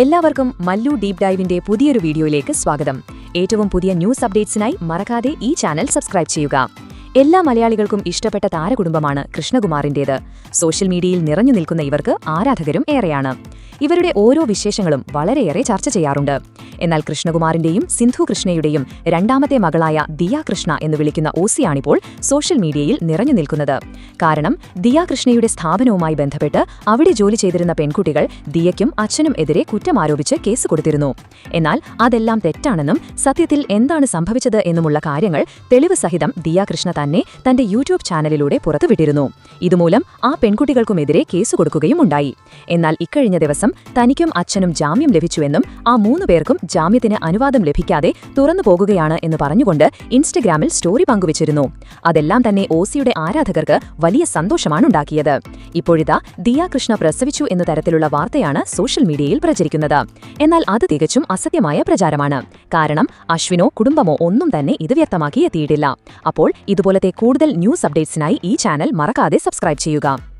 എല്ലാവർക്കും മല്ലു ഡീപ് ഡൈവിന്റെ പുതിയൊരു വീഡിയോയിലേക്ക് സ്വാഗതം. ഏറ്റവും പുതിയ ന്യൂസ് അപ്ഡേറ്റ്സിനായി മറക്കാതെ ഈ ചാനൽ സബ്സ്ക്രൈബ് ചെയ്യുക. എല്ലാ മലയാളികൾക്കും ഇഷ്ടപ്പെട്ട താരകുടുംബമാണ് കൃഷ്ണകുമാറിന്റേത്. സോഷ്യൽ മീഡിയയിൽ നിറഞ്ഞു നിൽക്കുന്ന ഇവർക്ക് ആരാധകരും ഏറെയാണ്. ഇവരുടെ ഓരോ വിശേഷങ്ങളും വളരെയേറെ ചർച്ച ചെയ്യാറുണ്ട്. എന്നാൽ കൃഷ്ണകുമാറിന്റെയും സിന്ധു കൃഷ്ണയുടെയും രണ്ടാമത്തെ മകളായ ദിയ കൃഷ്ണ എന്ന് വിളിക്കുന്ന ഓസിയാണിപ്പോൾ സോഷ്യൽ മീഡിയയിൽ നിറഞ്ഞു നിൽക്കുന്നത്. കാരണം ദിയ കൃഷ്ണയുടെ സ്ഥാപനവുമായി ബന്ധപ്പെട്ട് അവിടെ ജോലി ചെയ്തിരുന്ന പെൺകുട്ടികൾ ദിയയ്ക്കും അച്ഛനും എതിരെ കുറ്റമാരോപിച്ച് കേസ് കൊടുത്തിരുന്നു. എന്നാൽ അതെല്ലാം തെറ്റാണെന്നും സത്യത്തിൽ എന്താണ് സംഭവിച്ചത് എന്നുമുള്ള കാര്യങ്ങൾ തെളിവ് സഹിതം ദിയ കൃഷ്ണ തന്നെ തന്റെ യൂട്യൂബ് ചാനലിലൂടെ പുറത്തുവിട്ടിരുന്നു. ഇതുമൂലം ആ പെൺകുട്ടികൾക്കുമെതിരെ കേസ് കൊടുക്കുകയും ഉണ്ടായി. എന്നാൽ ഇക്കഴിഞ്ഞ ദിവസം തനിക്കും അച്ഛനും ജാമ്യം ലഭിച്ചുവെന്നും ആ മൂന്നു പേർക്കും ജാമ്യത്തിന് അനുവാദം ലഭിക്കാതെ തുറന്നു പോകുകയാണ് എന്ന് പറഞ്ഞുകൊണ്ട് ഇൻസ്റ്റഗ്രാമിൽ സ്റ്റോറി പങ്കുവച്ചിരുന്നു. അതെല്ലാം തന്നെ ഓസിയുടെ ആരാധകർക്ക് വലിയ സന്തോഷമാണ് ഉണ്ടാക്കിയത്. ഇപ്പോഴിതാ ദിയ കൃഷ്ണ പ്രസവിച്ചു എന്ന തരത്തിലുള്ള വാർത്തയാണ് സോഷ്യൽ മീഡിയയിൽ പ്രചരിക്കുന്നത്. എന്നാൽ അത് തികച്ചും അസത്യമായ പ്രചാരമാണ്. കാരണം അശ്വിനോ കുടുംബമോ ഒന്നും തന്നെ ഇത് വ്യക്തമാക്കി എത്തിയിട്ടില്ല. അപ്പോൾ ഇതുപോലത്തെ കൂടുതൽ ന്യൂസ് അപ്ഡേറ്റ്സിനായി ഈ ചാനൽ മറക്കാതെ സബ്സ്ക്രൈബ് ചെയ്യുക.